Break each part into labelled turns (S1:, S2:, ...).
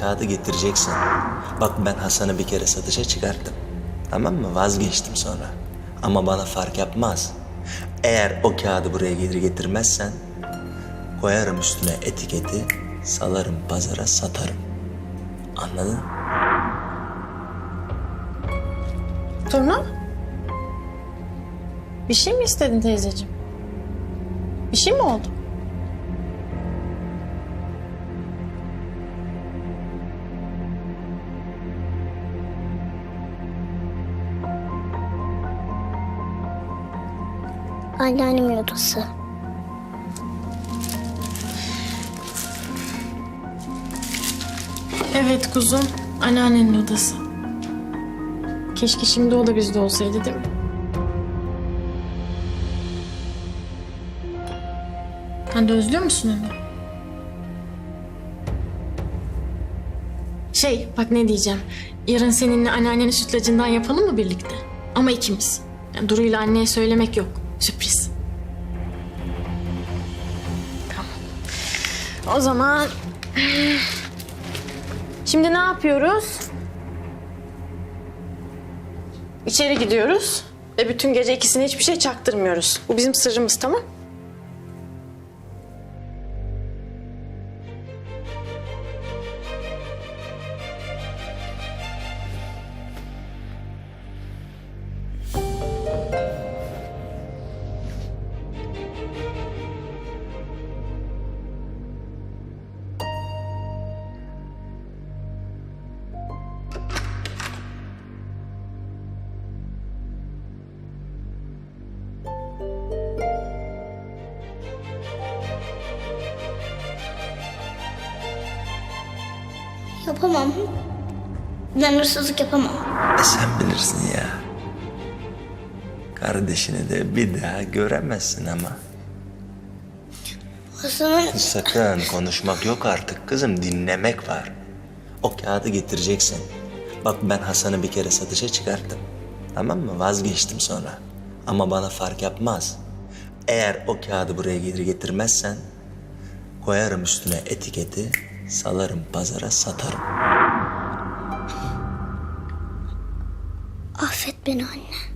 S1: Kağıdı getireceksin. Bak ben Hasan'ı bir kere satışa çıkarttım. Tamam mı? Vazgeçtim sonra. Ama bana fark yapmaz. Eğer o kağıdı buraya gelir getirmezsen koyarım üstüne etiketi, salarım pazara satarım. Anladın?
S2: Turna? Bir şey mi istedin teyzeciğim? Bir şey mi oldu?
S3: Anneannemin odası.
S2: Evet kuzum. Anneannenin odası. Keşke şimdi o da bizde olsaydı değil mi? Sen de özlüyor musun onu? Şey bak ne diyeceğim. Yarın seninle anneannenin sütlacından yapalım mı birlikte? Ama ikimiz. Yani Duru ile anneye söylemek yok. Sürpriz. Tamam. O zaman Şimdi ne yapıyoruz? İçeri gidiyoruz ve bütün gece ikisine hiçbir şey çaktırmıyoruz. Bu bizim sırrımız tamam?
S3: Yapamam. Ben hırsızlık yapamam.
S1: E sen bilirsin ya. Kardeşini de bir daha göremezsin ama.
S3: Hasan'ın
S1: Sakın konuşmak yok artık kızım dinlemek var. O kağıdı getireceksin. Bak ben Hasan'ı bir kere satışa çıkarttım. Tamam mı? Vazgeçtim sonra. Ama bana fark yapmaz. Eğer o kağıdı buraya gelir getirmezsen koyarım üstüne etiketi, salarım pazara satarım.
S3: affet beni anne.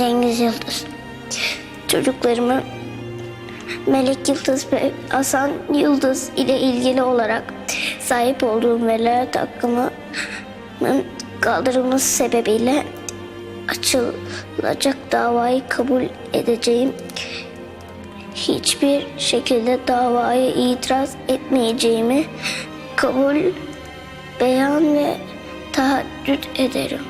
S3: Cengiz Yıldız. Çocuklarımı Melek Yıldız ve Hasan Yıldız ile ilgili olarak sahip olduğum velayet hakkımın kaldırılması sebebiyle açılacak davayı kabul edeceğim. Hiçbir şekilde davaya itiraz etmeyeceğimi kabul, beyan ve tahaddüt ederim.